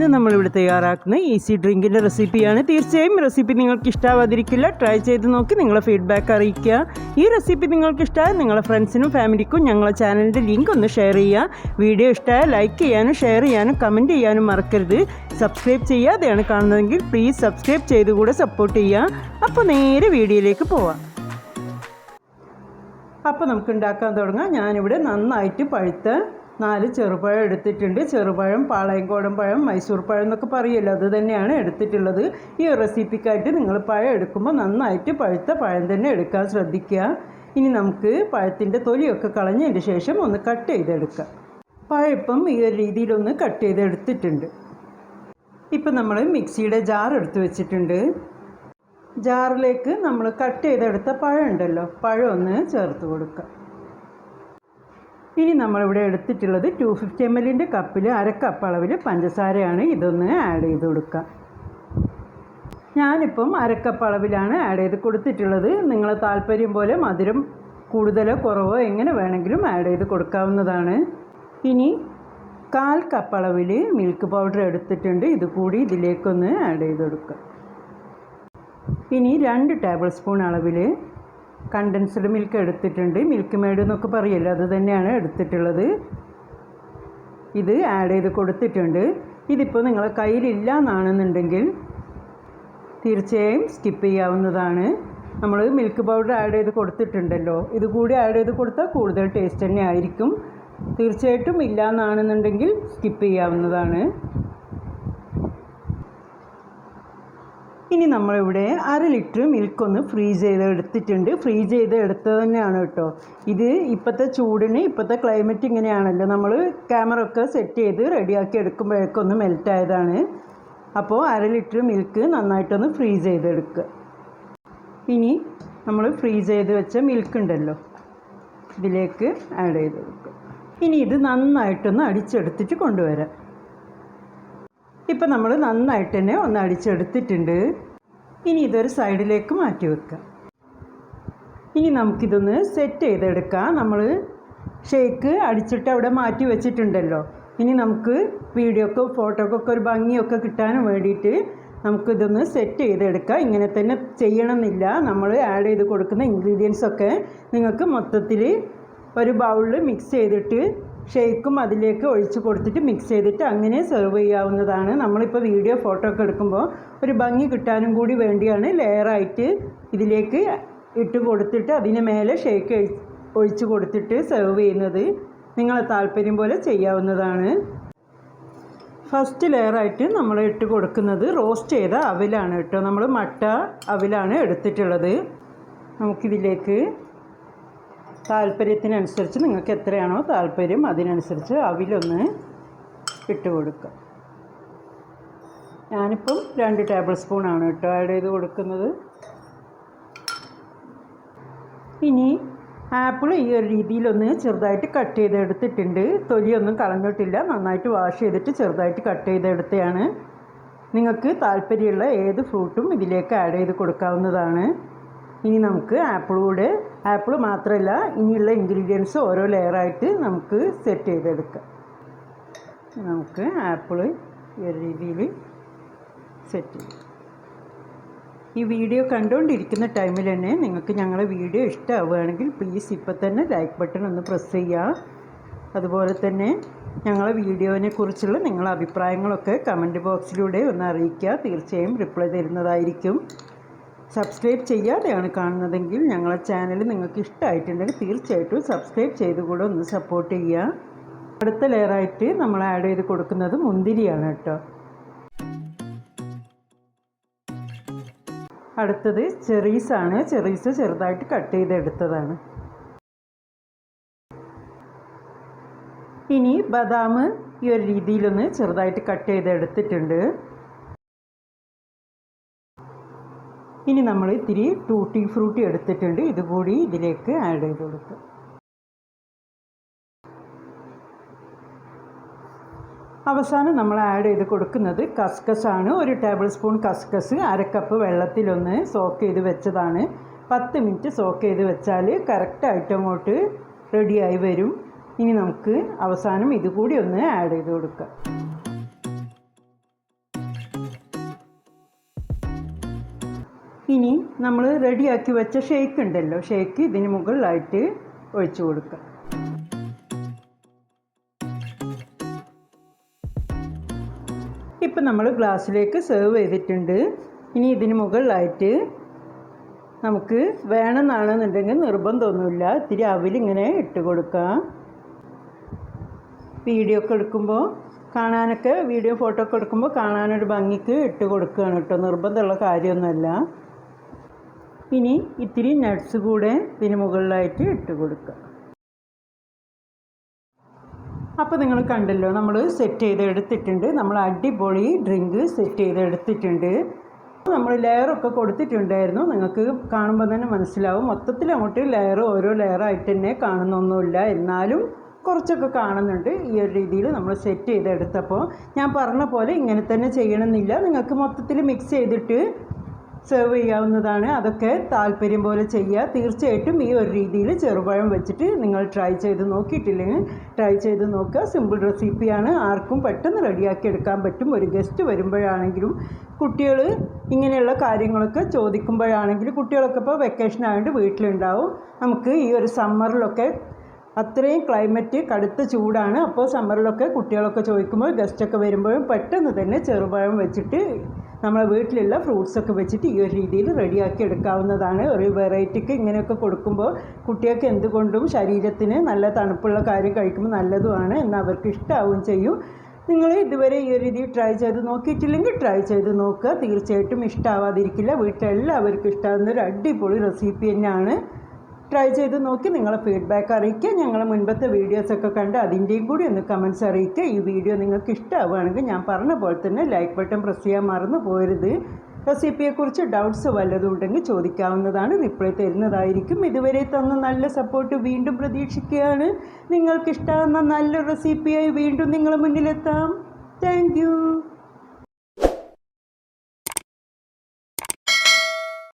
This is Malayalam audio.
ഇന്ന് നമ്മളിവിടെ തയ്യാറാക്കുന്ന ഈസി ഡ്രിങ്കിന്റെ റെസിപ്പിയാണ് തീർച്ചയായും റെസിപ്പി നിങ്ങൾക്ക് ഇഷ്ടാവാതിരിക്കില്ല ട്രൈ ചെയ്ത് നോക്കി നിങ്ങളെ ഫീഡ്ബാക്ക് അറിയിക്കുക. ഈ റെസിപ്പി നിങ്ങൾക്ക് ഇഷ്ടമായ നിങ്ങളെ ഫ്രണ്ട്സിനും ഫാമിലിക്കും ഞങ്ങളെ ചാനലിന്റെ ലിങ്ക് ഒന്ന് ഷെയർ ചെയ്യുക. വീഡിയോ ഇഷ്ടമായ ലൈക്ക് ചെയ്യാനും ഷെയർ ചെയ്യാനും കമന്റ് ചെയ്യാനും മറക്കരുത്. സബ്സ്ക്രൈബ് ചെയ്യാതെയാണ് കാണുന്നതെങ്കിൽ പ്ലീസ് സബ്സ്ക്രൈബ് ചെയ്ത് കൂടെ സപ്പോർട്ട് ചെയ്യുക. അപ്പോൾ നേരെ വീഡിയോയിലേക്ക് പോവാം. അപ്പോൾ നമുക്ക് ഉണ്ടാക്കാൻ തുടങ്ങാം. ഞാനിവിടെ നന്നായിട്ട് പഴുത്ത നാല് ചെറുപഴം എടുത്തിട്ടുണ്ട്. ചെറുപഴം പാളയംകോടൻ പഴം മൈസൂർ പഴം എന്നൊക്കെ പറയുമല്ലോ അത് തന്നെയാണ് എടുത്തിട്ടുള്ളത്. ഈ റെസിപ്പിക്കായിട്ട് നിങ്ങൾ പഴം എടുക്കുമ്പോൾ നന്നായിട്ട് പഴുത്ത പഴം തന്നെ എടുക്കാൻ ശ്രദ്ധിക്കുക. ഇനി നമുക്ക് പഴത്തിന്റെ തൊലിയൊക്കെ കളഞ്ഞതിന് ശേഷം ഒന്ന് കട്ട് ചെയ്തെടുക്കാം. പഴപ്പം ഈ ഒരു രീതിയിലൊന്ന് കട്ട് ചെയ്തെടുത്തിട്ടുണ്ട്. ഇപ്പം നമ്മൾ മിക്സിയുടെ ജാർ എടുത്ത് വെച്ചിട്ടുണ്ട്. ജാറിലേക്ക് നമ്മൾ കട്ട് ചെയ്തെടുത്ത പഴം ഉണ്ടല്ലോ. പഴം ഒന്ന് ചേർത്ത് കൊടുക്കുക ഇനി നമ്മളിവിടെ എടുത്തിട്ടുള്ളത് ടു ഫിഫ്റ്റി എം എല്ലിന്റെ കപ്പിൽ അര കപ്പ് അളവിൽ പഞ്ചസാരയാണ് ഇതൊന്ന് ആഡ് ചെയ്ത് കൊടുക്കുക. ഞാനിപ്പം അരക്കപ്പ് കപ്പ് അളവിലാണ് ആഡ് ചെയ്ത് കൊടുത്തിട്ടുള്ളത്. നിങ്ങൾ താല്പര്യം പോലെ മധുരം കൂടുതലോ കുറവോ എങ്ങനെ വേണമെങ്കിലും ആഡ് ചെയ്ത് കൊടുക്കാവുന്നതാണ്. ഇനി കാൽ കപ്പ് അളവിൽ മിൽക്ക് പൗഡർ എടുത്തിട്ടുണ്ട്. ഇത് കൂടി ഇതിലേക്കൊന്ന് ആഡ് ചെയ്ത് കൊടുക്കുക. ഇനി രണ്ട് ടേബിൾ സ്പൂൺ അളവിൽ കണ്ടൻസ്ഡ് മിൽക്ക് എടുത്തിട്ടുണ്ട്. മിൽക്ക് മേഡ് എന്നൊക്കെ പറയല്ലോ അത് തന്നെയാണ് എടുത്തിട്ടുള്ളത്. ഇത് ആഡ് ചെയ്ത് കൊടുത്തിട്ടുണ്ട്. ഇതിപ്പോൾ നിങ്ങളെ കയ്യിലില്ല എന്നാണെന്നുണ്ടെങ്കിൽ തീർച്ചയായും സ്കിപ്പ് ചെയ്യാവുന്നതാണ്. നമ്മൾ മിൽക്ക് പൗഡർ ആഡ് ചെയ്ത് കൊടുത്തിട്ടുണ്ടല്ലോ. ഇത് കൂടി ആഡ് ചെയ്ത് കൊടുത്താൽ കൂടുതൽ ടേസ്റ്റ് തന്നെ ആയിരിക്കും. തീർച്ചയായിട്ടും ഇല്ല എന്നാണെന്നുണ്ടെങ്കിൽ സ്കിപ്പ് ചെയ്യാവുന്നതാണ്. ഇനി നമ്മളിവിടെ അര ലിറ്റർ മിൽക്ക് ഒന്ന് ഫ്രീസ് ചെയ്ത് എടുത്തിട്ടുണ്ട്. ഫ്രീസ് ചെയ്ത് എടുത്തത് തന്നെയാണ് കേട്ടോ. ഇത് ഇപ്പോഴത്തെ ചൂടിന് ഇപ്പോഴത്തെ ക്ലൈമറ്റ് ഇങ്ങനെയാണല്ലോ. നമ്മൾ ക്യാമറ ഒക്കെ സെറ്റ് ചെയ്ത് റെഡിയാക്കി എടുക്കുമ്പോഴേക്കൊന്ന് മെൽറ്റ് ആയതാണ് അപ്പോൾ അര ലിറ്റർ മിൽക്ക് നന്നായിട്ടൊന്ന് ഫ്രീസ് ചെയ്തെടുക്കുക ഇനി നമ്മൾ ഫ്രീസ് ചെയ്ത് വെച്ച മിൽക്ക് ഉണ്ടല്ലോ ഇതിലേക്ക് ആഡ് ചെയ്ത് കൊടുക്കുക. ഇനി ഇത് നന്നായിട്ടൊന്ന് അടിച്ചെടുത്തിട്ട് കൊണ്ടുവരാം. ഇപ്പം നമ്മൾ നന്നായിട്ട് തന്നെ ഒന്ന് അടിച്ചെടുത്തിട്ടുണ്ട്. ഇനി ഇതൊരു സൈഡിലേക്ക് മാറ്റി വെക്കാം. ഇനി നമുക്കിതൊന്ന് സെറ്റ് ചെയ്തെടുക്കാം. നമ്മൾ ഷേക്ക് അടിച്ചിട്ട് അവിടെ മാറ്റി വെച്ചിട്ടുണ്ടല്ലോ. ഇനി നമുക്ക് വീഡിയോക്കോ ഫോട്ടോക്കൊക്കെ ഒരു ഭംഗിയൊക്കെ കിട്ടാനും വേണ്ടിയിട്ട് നമുക്കിതൊന്ന് സെറ്റ് ചെയ്തെടുക്കാം. ഇങ്ങനെ തന്നെ ചെയ്യണമെന്നില്ല. നമ്മൾ ആഡ് ചെയ്ത് കൊടുക്കുന്ന ഇൻഗ്രീഡിയൻസൊക്കെ നിങ്ങൾക്ക് മൊത്തത്തിൽ ഒരു ബൗളിൽ മിക്സ് ചെയ്തിട്ട് ഷേക്കും അതിലേക്ക് ഒഴിച്ച് കൊടുത്തിട്ട് മിക്സ് ചെയ്തിട്ട് അങ്ങനെ സെർവ് ചെയ്യാവുന്നതാണ്. നമ്മളിപ്പോൾ വീഡിയോ ഫോട്ടോ ഒക്കെ എടുക്കുമ്പോൾ ഒരു ഭംഗി കിട്ടാനും കൂടി വേണ്ടിയാണ് ലെയറായിട്ട് ഇതിലേക്ക് ഇട്ട് കൊടുത്തിട്ട് അതിന് മേലെ ഷേക്ക് ഒഴിച്ച് കൊടുത്തിട്ട് സെർവ് ചെയ്യുന്നത് നിങ്ങളെ താല്പര്യം പോലെ ചെയ്യാവുന്നതാണ്. ഫസ്റ്റ് ലെയറായിട്ട് നമ്മൾ ഇട്ട് കൊടുക്കുന്നത് റോസ്റ്റ് ചെയ്ത അവിലാണ് കേട്ടോ. നമ്മൾ മട്ട അവിലാണ് എടുത്തിട്ടുള്ളത്. നമുക്കിതിലേക്ക് താല്പര്യത്തിനനുസരിച്ച് നിങ്ങൾക്ക് എത്രയാണോ താല്പര്യം അതിനനുസരിച്ച് അവിലൊന്ന് ഇട്ട് കൊടുക്കുക ഞാനിപ്പം രണ്ട് ടേബിൾ സ്പൂണാണ് കേട്ടോ ആഡ് ചെയ്ത് കൊടുക്കുന്നത്. ഇനി ആപ്പിൾ ഈ ഒരു രീതിയിലൊന്ന് ചെറുതായിട്ട് കട്ട് ചെയ്തെടുത്തിട്ടുണ്ട്. തൊലിയൊന്നും കളഞ്ഞിട്ടില്ല. നന്നായിട്ട് വാഷ് ചെയ്തിട്ട് ചെറുതായിട്ട് കട്ട് ചെയ്തെടുത്തതാണ് നിങ്ങൾക്ക് താല്പര്യമുള്ള ഏത് ഫ്രൂട്ടും ഇതിലേക്ക് ആഡ് ചെയ്ത് കൊടുക്കാവുന്നതാണ്. ഇനി നമുക്ക് ആപ്പിൾ കൂടെ ആപ്പിൾ മാത്രമല്ല ഇനിയുള്ള ഇൻഗ്രീഡിയൻസ് ഓരോ ലെയറായിട്ട് നമുക്ക് സെറ്റ് ചെയ്തെടുക്കാം. നമുക്ക് ആപ്പിൾ ഈ ഒരു രീതിയിൽ സെറ്റ് ചെയ്യാം. ഈ വീഡിയോ കണ്ടുകൊണ്ടിരിക്കുന്ന ടൈമിൽ തന്നെ നിങ്ങൾക്ക് ഞങ്ങളുടെ വീഡിയോ ഇഷ്ടമാവുകയാണെങ്കിൽ പ്ലീസ് ഇപ്പം തന്നെ ലൈക്ക് ബട്ടൺ ഒന്ന് പ്രസ് ചെയ്യുക. അതുപോലെ തന്നെ ഞങ്ങളെ വീഡിയോനെ കുറിച്ചുള്ള നിങ്ങളുടെ അഭിപ്രായങ്ങളൊക്കെ കമന്റ് ബോക്സിലൂടെ ഒന്ന് അറിയിക്കുക. തീർച്ചയായും റിപ്ലൈ തരുന്നതായിരിക്കും. സബ്സ്ക്രൈബ് ചെയ്യാതെയാണ് കാണുന്നതെങ്കിൽ ഞങ്ങളെ ചാനൽ നിങ്ങൾക്ക് ഇഷ്ടമായിട്ടുണ്ടെങ്കിൽ തീർച്ചയായിട്ടും സബ്സ്ക്രൈബ് ചെയ്ത് കൂടെ ഒന്ന് സപ്പോർട്ട് ചെയ്യുക. അടുത്ത ലെയറായിട്ട് നമ്മൾ ആഡ് ചെയ്ത് കൊടുക്കുന്നത് മുന്തിരിയാണ് കേട്ടോ. അടുത്തത് ചെറീസാണ് ചെറീസ് ചെറുതായിട്ട് കട്ട് ചെയ്തെടുത്തതാണ്. ഇനി ബദാം ഈ ഒരു രീതിയിലൊന്ന് ചെറുതായിട്ട് കട്ട് ചെയ്തെടുത്തിട്ടുണ്ട്. ഇനി നമ്മൾ ഇത്തിരി ടൂട്ടി ഫ്രൂട്ടി എടുത്തിട്ടുണ്ട്. ഇതുകൂടി ഇതിലേക്ക് ആഡ് ചെയ്ത് കൊടുക്കുക അവസാനം നമ്മൾ ആഡ് ചെയ്ത് കൊടുക്കുന്നത് കസ്കസ് ആണ്. ഒരു ടേബിൾ സ്പൂൺ കസ്കസ് അരക്കപ്പ് കപ്പ് വെള്ളത്തിലൊന്ന് സോക്ക് ചെയ്ത് വെച്ചതാണ്. പത്ത് മിനിറ്റ് സോക്ക് ചെയ്ത് വെച്ചാൽ കറക്റ്റായിട്ട് അങ്ങോട്ട് റെഡിയായി വരും. ഇനി നമുക്ക് അവസാനം ഇതുകൂടി ഒന്ന് ആഡ് ചെയ്ത് കൊടുക്കാം. ഇനി നമ്മൾ റെഡിയാക്കി വെച്ച ഷേക്ക് ഉണ്ടല്ലോ. ഷേക്ക് ഇതിന് മുകളിലായിട്ട് ഒഴിച്ചു കൊടുക്കുക ഇപ്പം നമ്മൾ ഗ്ലാസ്സിലേക്ക് സെർവ് ചെയ്തിട്ടുണ്ട്. ഇനി ഇതിന് മുകളിലായിട്ട് നമുക്ക് വേണമെന്നാണെന്നുണ്ടെങ്കിൽ നിർബന്ധമൊന്നുമില്ല. ഇത്തിരി അവിലിങ്ങനെ ഇട്ട് കൊടുക്കാം. വീഡിയോ ഒക്കെ എടുക്കുമ്പോൾ കാണാനൊക്കെ വീഡിയോ ഫോട്ടോ ഒക്കെ എടുക്കുമ്പോൾ കാണാനൊരു ഭംഗിക്ക് ഇട്ട് കൊടുക്കുകയാണ് കേട്ടോ. നിർബന്ധമുള്ള കാര്യമൊന്നുമല്ല. ഇനി ഇത്തിരി നട്ട്സ് കൂടെ ഇതിന് മുകളിലായിട്ട് ഇട്ട് കൊടുക്കുക. അപ്പോൾ നിങ്ങൾ കണ്ടല്ലോ നമ്മൾ സെറ്റ് ചെയ്തെടുത്തിട്ടുണ്ട്. നമ്മൾ അടിപൊളി ഡ്രിങ്ക് സെറ്റ് ചെയ്തെടുത്തിട്ടുണ്ട്. നമ്മൾ ലെയറൊക്കെ കൊടുത്തിട്ടുണ്ടായിരുന്നു. നിങ്ങൾക്ക് കാണുമ്പോൾ തന്നെ മനസ്സിലാവും. മൊത്തത്തിൽ അങ്ങോട്ട് ലെയർ ഓരോ ലെയറായിട്ട് തന്നെ കാണുന്നൊന്നുമില്ല. എന്നാലും കുറച്ചൊക്കെ കാണുന്നുണ്ട്. ഈ ഒരു രീതിയിൽ നമ്മൾ സെറ്റ് ചെയ്തെടുത്തപ്പോൾ ഞാൻ പറഞ്ഞ പോലെ ഇങ്ങനെ തന്നെ ചെയ്യണമെന്നില്ല. നിങ്ങൾക്ക് മൊത്തത്തിൽ മിക്സ് ചെയ്തിട്ട് സെർവ് ചെയ്യാവുന്നതാണ്. അതൊക്കെ താല്പര്യം പോലെ ചെയ്യുക. തീർച്ചയായിട്ടും ഈ ഒരു രീതിയിൽ ചെറുപഴം വെച്ചിട്ട് നിങ്ങൾ ട്രൈ ചെയ്ത് നോക്കിയിട്ടില്ലെങ്കിൽ ട്രൈ ചെയ്ത് നോക്കുക. സിമ്പിൾ റെസിപ്പിയാണ് ആർക്കും പെട്ടെന്ന് റെഡിയാക്കി എടുക്കാൻ പറ്റും. ഒരു ഗസ്റ്റ് വരുമ്പോഴാണെങ്കിലും കുട്ടികൾ ഇങ്ങനെയുള്ള കാര്യങ്ങളൊക്കെ ചോദിക്കുമ്പോഴാണെങ്കിലും കുട്ടികളൊക്കെ ഇപ്പോൾ വെക്കേഷൻ ആയതുകൊണ്ട് വീട്ടിലുണ്ടാവും. നമുക്ക് ഈ ഒരു സമ്മറിലൊക്കെ അത്രയും ക്ലൈമറ്റ് കടുത്ത ചൂടാണ്. അപ്പോൾ സമ്മറിലൊക്കെ കുട്ടികളൊക്കെ ചോദിക്കുമ്പോൾ ഗസ്റ്റൊക്കെ വരുമ്പോഴും പെട്ടെന്ന് തന്നെ ചെറുപഴം വെച്ചിട്ട് നമ്മളെ വീട്ടിലുള്ള ഫ്രൂട്ട്സൊക്കെ വെച്ചിട്ട് ഈ ഒരു രീതിയിൽ റെഡിയാക്കി എടുക്കാവുന്നതാണ്. ഒരു വെറൈറ്റിക്ക് ഇങ്ങനെയൊക്കെ കൊടുക്കുമ്പോൾ കുട്ടികൾക്ക് എന്തുകൊണ്ടും ശരീരത്തിന് നല്ല തണുപ്പുള്ള കാര്യം കഴിക്കുമ്പോൾ നല്ലതുമാണ് എന്ന് അവർക്ക് ഇഷ്ടമാവുകയും ചെയ്യും. നിങ്ങൾ ഇതുവരെ ഈ ഒരു രീതിയിൽ ട്രൈ ചെയ്ത് നോക്കിയിട്ടില്ലെങ്കിൽ ട്രൈ ചെയ്ത് നോക്കുക. തീർച്ചയായിട്ടും ഇഷ്ടമാവാതിരിക്കില്ല വീട്ടിലെല്ലാവർക്കും ഇഷ്ടമാകുന്ന ഒരു അടിപൊളി റെസിപ്പി തന്നെയാണ്. ട്രൈ ചെയ്ത് നോക്കി നിങ്ങളെ ഫീഡ്ബാക്ക് അറിയിക്കുക. ഞങ്ങൾ മുൻപത്തെ വീഡിയോസൊക്കെ കണ്ട് അതിന്റെയും കൂടി ഒന്ന് കമൻസ് അറിയിക്കുക. ഈ വീഡിയോ നിങ്ങൾക്ക് ഇഷ്ടമാവുകയാണെങ്കിൽ ഞാൻ പറഞ്ഞ പോലെ തന്നെ ലൈക്ക് ബട്ടൺ പ്രസ് ചെയ്യാൻ മറന്നു പോരുത്. റെസിപ്പിയെക്കുറിച്ച് ഡൗട്ട്സ് വല്ലതും ഉണ്ടെങ്കിൽ ചോദിക്കാവുന്നതാണ് റിപ്ലൈ തരുന്നതായിരിക്കും. ഇതുവരെ തന്ന നല്ല സപ്പോർട്ട് വീണ്ടും പ്രതീക്ഷിക്കുകയാണ്. നിങ്ങൾക്കിഷ്ടമാകുന്ന നല്ല റെസിപ്പിയായി വീണ്ടും നിങ്ങളുടെ മുന്നിലെത്താം. താങ്ക്